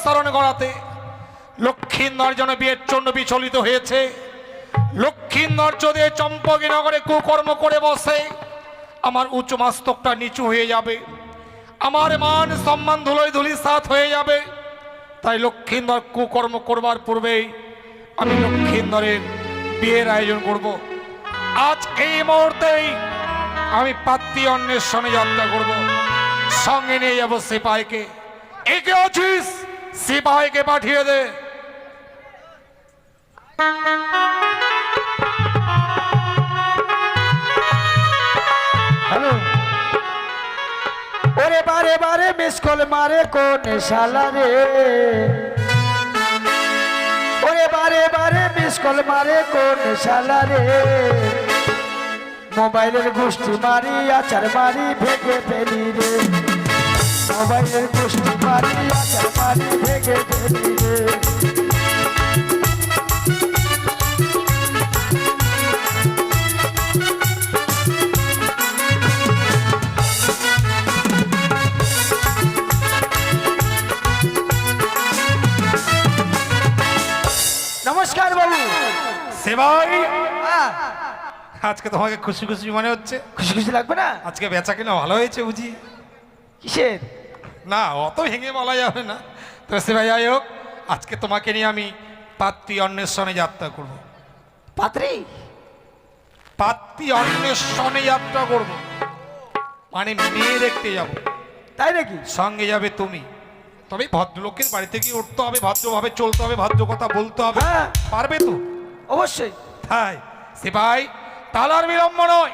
বিস্তারণ করাতে লক্ষ্মীন্দর যেন বিয়ের জন্য বিচলিত হয়েছে। লক্ষ্মীন্দর যদি এই চম্পকী নগরে কুকর্ম করে বসে। আমার উচ্চ মাস্তকটা নিচু হয়ে যাবে। আমার মান সম্মান ধুলোয় ধুলি সাথ হয়ে যাবে। তাই লক্ষ্মীন্দর কুকর্ম করবার পূর্বেই আমি লক্ষ্মীন্দরের বিয়ের আয়োজন করব। আজ এই মুহূর্তেই আমি পাত্রী অন্বেষণে যাত্রা করব। সঙ্গে নিয়ে যাব সিপাহীকে। একে আছিস সিপাহীকে পাঠিয়ে দে। বারে বারে মিস কল মারে কোন শালা ওরে বারে বারে মিস কল মারে কোন শালা মোবাইলের গোষ্ঠী মারি, আচার মারি, ভেঙে ফেলি রে। মোবাইলের আচার ভেঙে ফেলি নমস্কার বাবু। সিপাহী আজকে তোমাকে খুশি খুশি মনে হচ্ছে। খুশি খুশি লাগবে না? আজকে বেচা কিনা ভালো হয়েছে বুঝি? কিসের? না অত ভেঙে বলা যাবে না। তো সিপাহী যাই হোক আজকে তোমাকে নিয়ে আমি পাত্রী অন্বেষণে যাত্রা করব। পাত্রী? পাত্রী অন্বেষণে যাত্রা করব। মানে মেয়ে দেখতে যাব। তাই নাকি? সঙ্গে যাবে তুমি। তবে ভদ্রলোকের বাড়ি থেকে উঠতে হবে ভদ্রভাবে চলতে হবে ভদ্র কথা বলতে হবে। হ্যাঁ। পারবে তো? অবশ্যই। তাই সিপাই তালার বিলম্ব নয়।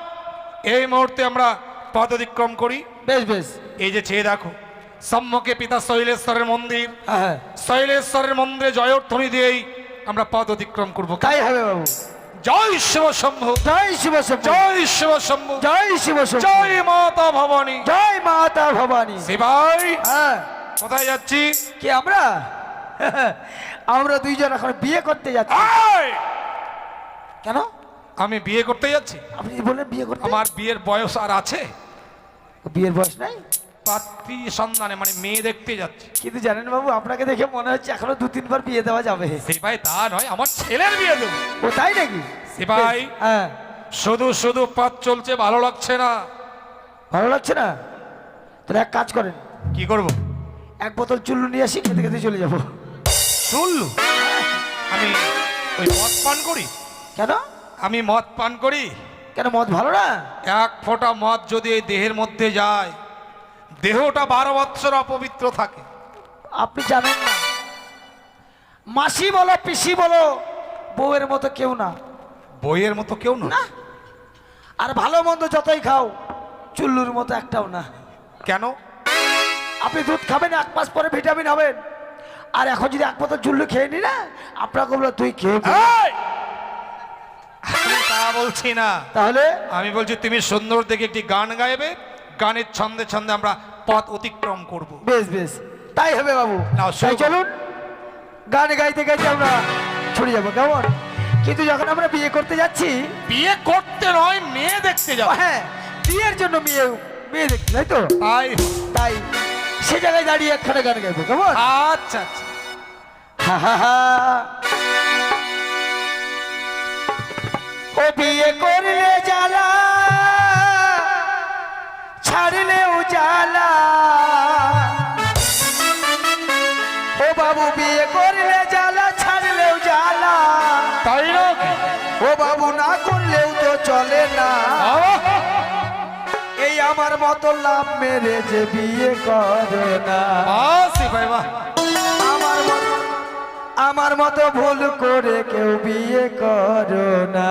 এই মুহূর্তে আমরা পথ অতিক্রম করি। বেশ বেশ। এই যে চেয়ে দেখো। সম্মুখে পিতা শৈলেশ্বরের মন্দির। হ্যাঁ শৈলেশ্বরের মন্দিরে জয়ধ্বনি দিয়েই আমরা পদ অতিক্রম করব। তাই হবে বাবু। জয় শিব শম্ভু। জয় শিব শম্ভু। জয় শিব শম্ভু। জয় শিব শম্ভু। জয় মাতা ভবানী। জয় মাতা ভবানী। শিবাই হ্যাঁ। কোথায় যাচ্ছি? কি আমরা? আমরা দুইজন এখন বিয়ে করতে যাচ্ছি! কেন? আমি বিয়ে করতে যাচ্ছি। আপনি বললেন বিয়ে করতে? আমার বিয়ের বয়স আর আছে। বিয়ের বয়স নাই? পাত্রী সন্ধানে মানে মেয়ে দেখতে যাচ্ছি। কিন্তু জানেন বাবু আপনাকে দেখে মনে হচ্ছে এখনও দু তিনবার বিয়ে দেওয়া যাবে। সিপাই তা নয় আমার ছেলের বিয়ে দেবো। ও তাই নাকি? সিপাই হ্যাঁ। শুধু শুধু পথ চলছে ভালো লাগছে না। ভালো লাগছে না? তাহলে এক কাজ করেন। কি করব? এক বোতল চুল্লু নিয়ে আসি খেতে খেতে চলে যাব। শুনলু আমি ওই মদ পান করি? কেন? আমি মদ পান করি? কেন মদ ভালো না? এক ফোঁটা মদ যদি এই দেহের মধ্যে যায় দেহটা বারো বৎসর অপবিত্র থাকে। আপনি জানেন না। মাসি বলো পিসি বলো বউয়ের মতো কেউ না। বইয়ের মতো কেউ না? আর ভালো মন্দ যতই খাও চুল্লুর মতো একটাও না। কেন? আপনি দুধ খাবেন এক মাস পরে ভিটামিন হবেন। আর এখন যদি এক বোতল চুল্লু খেয়ে নি না আপনাকে বলল তুই খেয়ে! তা বলছি না। তাহলে? আমি বলছি তুমি সুন্দর দেখে একটি গান গাইবে গানের ছন্দে ছন্দে আমরা পথ অতিক্রম করব। বেশ বেশ। তাই হবে বাবু। চলুন। গান গাইতে গাইতে আমরা ছুটে যাব কেমন? কিন্তু যখন আমরা বিয়ে করতে যাচ্ছি বিয়ে করতে নয় মেয়ে দেখতে যাও হ্যাঁ বিয়ের জন্য মেয়ে মেয়ে দেখতে তাই তো? তাই। তাই। সে জায়গায় দাঁড়িয়ে একখানে গান গাইবো কেমন? আচ্ছা আচ্ছা। হা হা হা। ও বিয়ে করলে জ্বালা ছাড়লে উজালা। ও বাবু বিয়ে করলে জ্বালা ছাড়লে উজালা তাই ও বাবু না করলেও তো চলে না। এই আমার মতো লাভ মেরে যে বিয়ে করে না। মতো আমার মতো ভুল করে কেউ বিয়ে করো না।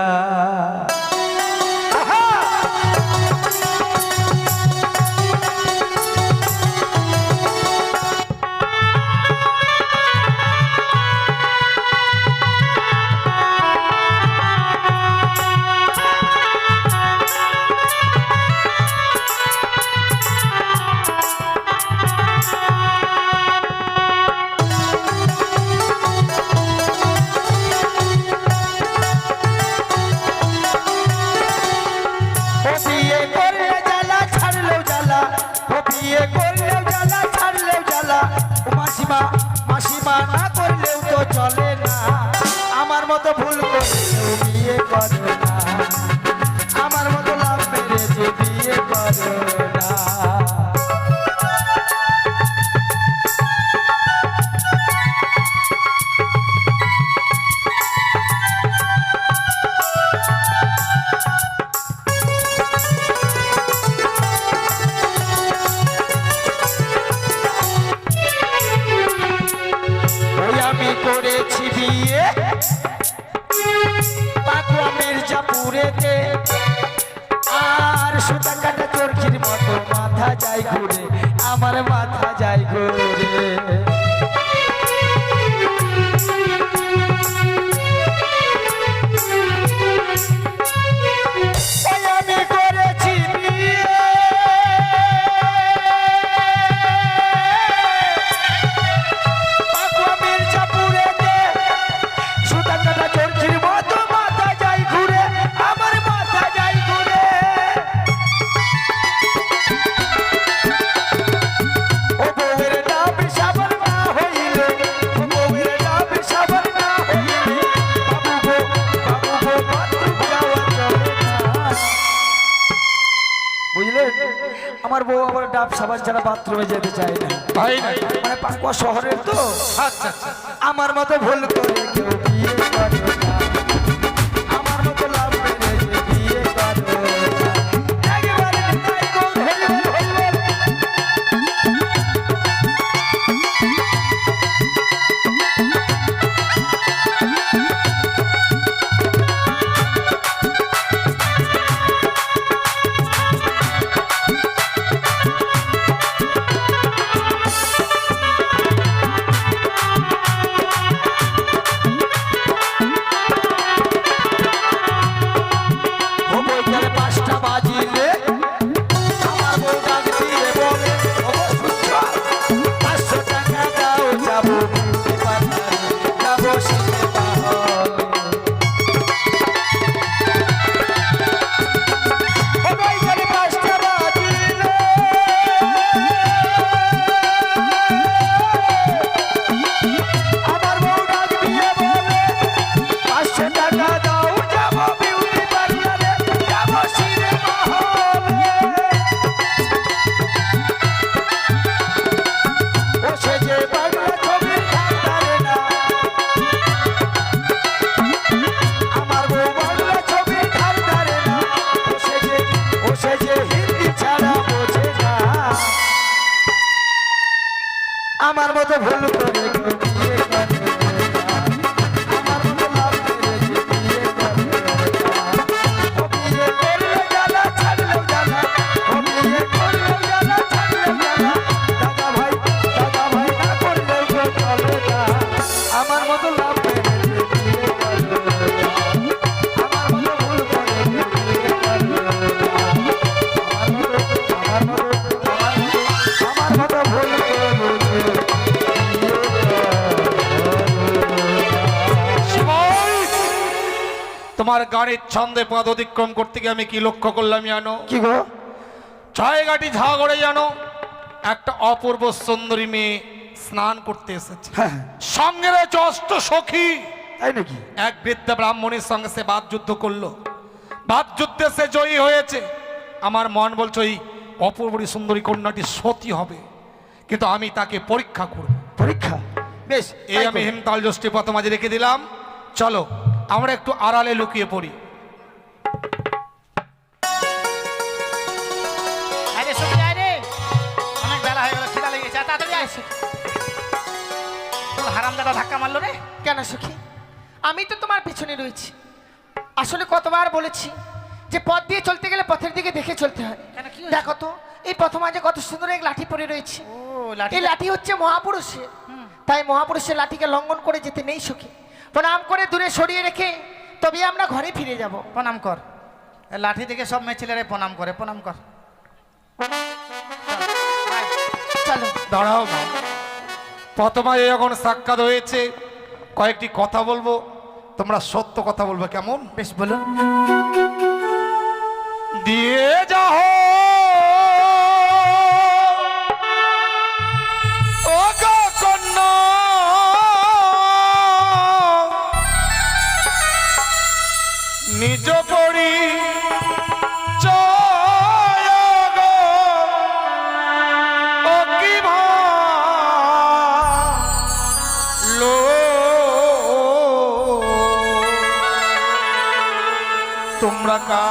শহরের তো? আচ্ছা আচ্ছা আমার মতো ভুল করে কেউ বিয়ে ও তোমার গাড়ির ছন্দে পদ অতিক্রম করতে গিয়ে আমি কি লক্ষ্য করলাম জানো? কি গো? জায়গাটি ঝাগড়ে জানো একটা অপূর্ব সুন্দরী মেয়ে স্নান করতে এসেছে। হ্যাঁ। সঙ্গে রয়েছে অষ্ট সখী। তাই নাকি? এক বৃদ্ধ ব্রাহ্মণের সঙ্গে সে বাদ যুদ্ধ করল। বাদ যুদ্ধে সে জয়ী হয়েছে। আমার মন বলছে ওই অপূর্বী সুন্দরী কন্যাটি সতী হবে। কিন্তু আমি তাকে পরীক্ষা করব। পরীক্ষা? বেশ এই আমি করো। হেমতাল জষ্টি পথ মাঝে রেখে দিলাম। চলো। আমরা একটু আড়ালে লুকিয়ে পড়ি। ধাক্কা মারলো রে। কেন সুখী? আমি তো তোমার পিছনে রয়েছি। আসলে কতবার বলেছি যে পথ দিয়ে চলতে গেলে পথের দিকে দেখে চলতে হয়? দেখো তো এই কত সুন্দর এক লাঠি পড়ে রয়েছে। এই লাঠি হচ্ছে মহাপুরুষের। তাই মহাপুরুষের লাঠিকে লঙ্ঘন করে যেতে নেই সুখী। প্রণাম করে দূরে সরিয়ে রেখে তবে আমরা ঘরে ফিরে যাব। প্রণাম কর। লাঠি থেকে সব মেয়ে ছেলেরা প্রণাম করে প্রণাম কর। চলো দাঁড়াও প্রথমায় যখন সাক্ষাৎ হয়েছে কয়েকটি কথা বলব। তোমরা সত্য কথা বলবে কেমন? বেশ বলুন দিয়ে যাও! пока.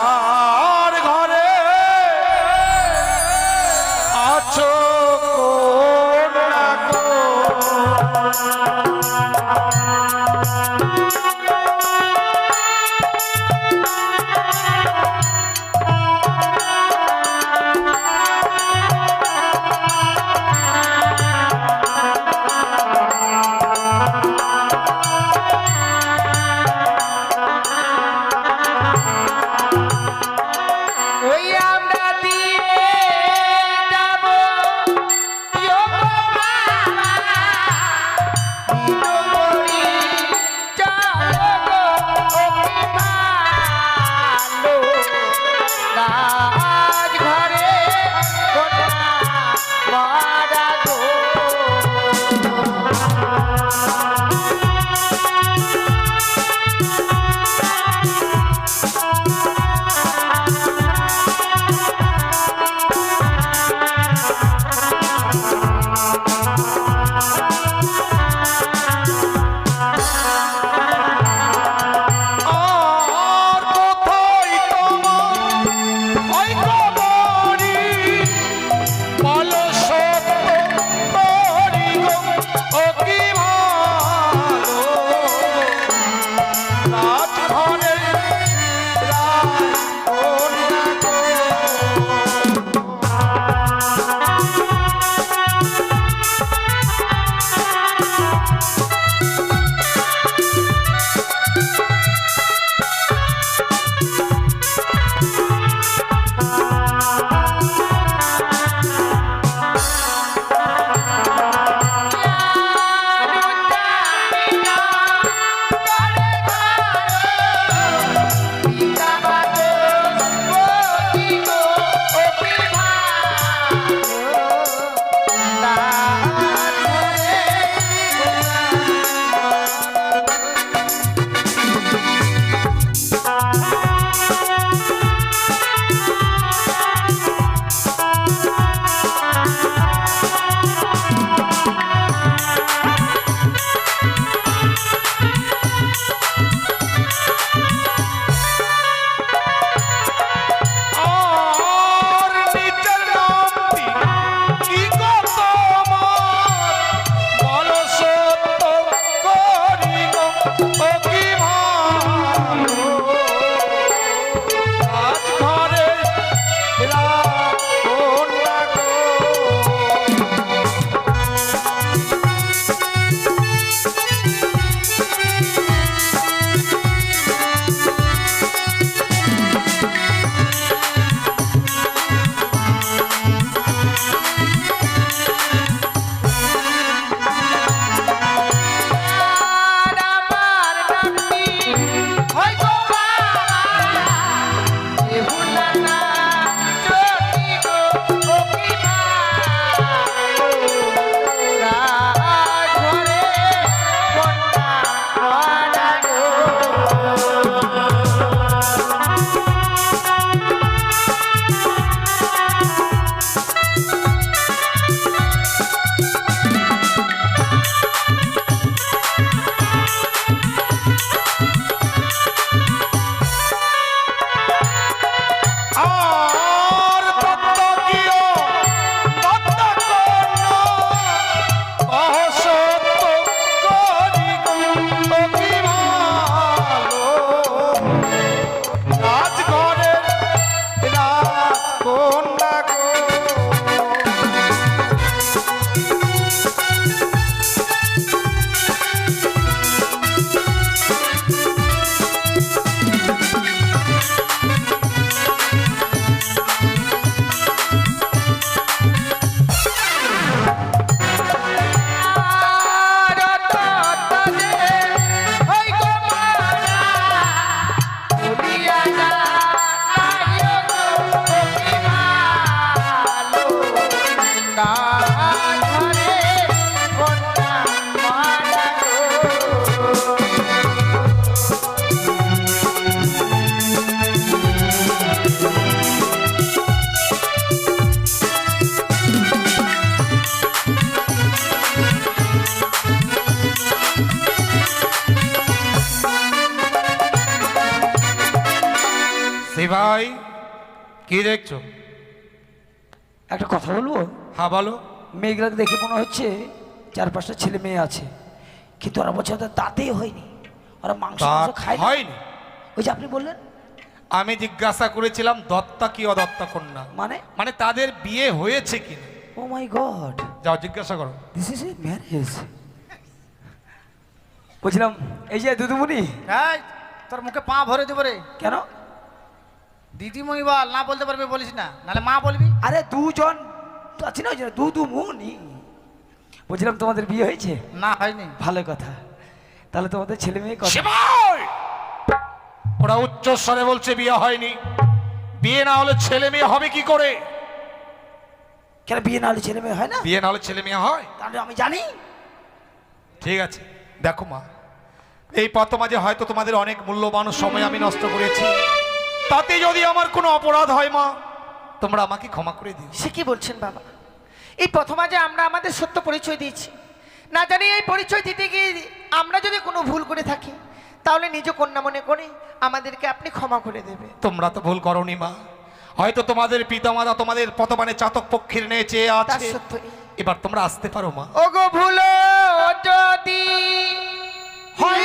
ভাই কি দেখছ? একটা কথা বলব? হ্যাঁ বলো। মেয়েগুলোকে দেখে মনে হচ্ছে চার পাঁচটা ছেলে মেয়ে আছে। কিন্তু ওরা বলছে ওদের দাঁতেই হয়নি। ওরা মাংস খায় হয়নি? ওই যে আপনি বললেন? আমি জিজ্ঞাসা করেছিলাম দত্তা কি অদত্তা কন্যা? মানে? মানে তাদের বিয়ে হয়েছে কি না ও মাই গড। যাও জিজ্ঞাসা করো। দিস ইজ এ ম্যারেজ বলছিলাম এই যে দুদুমণি এই, তোর মুখে পা ভরে দেবো রে। কেন? দিদিমণি বল না বলতে পারবি বলিস না নাহলে মা বলবি। আরে দুজন আছে না ওই জন্য দুদুমণি বলছিলাম তোমাদের বিয়ে হয়েছে? না হয়নি। ভালো কথা। তাহলে তোমাদের ছেলে মেয়ে কথা! ওরা উচ্চ স্বরে বলছে বিয়ে হয়নি। বিয়ে না হলে ছেলে মেয়ে হবে কি করে? কেন বিয়ে না হলে ছেলে মেয়ে হয় না? বিয়ে না হলে ছেলে মেয়ে হয়? তাহলে আমি জানি। ঠিক আছে দেখো মা এই পথ মাঝে হয়তো তোমাদের অনেক মূল্যবান সময় আমি নষ্ট করেছি। তাতে যদি আমার কোনো অপরাধ হয় মা তোমরা আমাকে ক্ষমা করে দিও। সে কি বলছেন বাবা? এই প্রথমা যে আমরা আমাদের সত্য পরিচয় দিয়েছি না জানি এই পরিচয় দিতে গিয়ে আমরা যদি কোনো ভুল করে থাকি তাহলে নিজ কন্যা মনে করে আমাদেরকে আপনি ক্ষমা করে দেবে। তোমরা তো ভুল করনি মা। হয়তো তোমাদের পিতামাতা তোমাদের পতমানে চাতক পক্ষীর নিয়ে চেয়ে আছে। এবার তোমরা আসতে পারো মা। ওগো ভুলো যদি হয়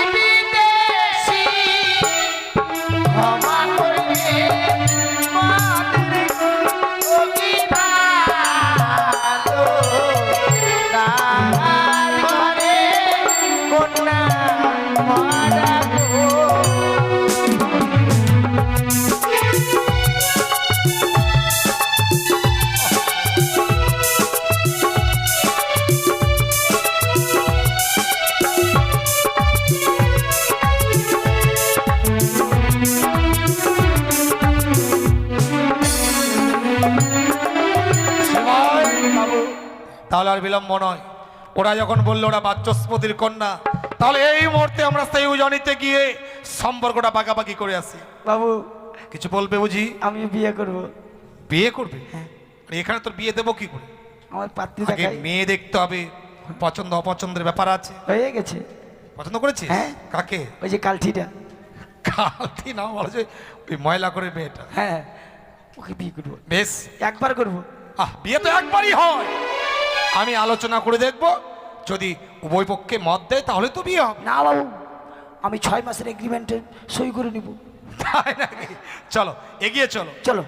তাহলে আর বিলম্ব নয়। ওরা যখন বলল ওরা বাচস্পতির কন্যা তাহলে এই মুহূর্তে আমরা সেই উজনিতে গিয়ে সম্পর্কটা পাকাপাকি করে আসি। বাবু কিছু বলবে বুঝি? আমি বিয়ে করব। বিয়ে করবে? আর এখানে তোর বিয়ে দেবো কি করে? আমার পাত্রী আগে মেয়ে দেখতে হবে পছন্দ অপছন্দের ব্যাপার আছে। হয়ে গেছে। পছন্দ করেছিস? হ্যাঁ। কাকে? ওই যে কালঠিটা। কালতি না বলো যে ওই ময়লা করে মেয়েটা। হ্যাঁ। ওকে বিয়ে করব। বেশ। একবার করব। আহ বিয়ে তো একবারই হয়। আমি আলোচনা করে দেখব যদি উভয় পক্ষে মত দেয় তাহলে তো বিয়ে হবে। না বাবু আমি ছয় মাসের এগ্রিমেন্টে সই করে নিব। তাই নাকি? চলো এগিয়ে চলো। চলো।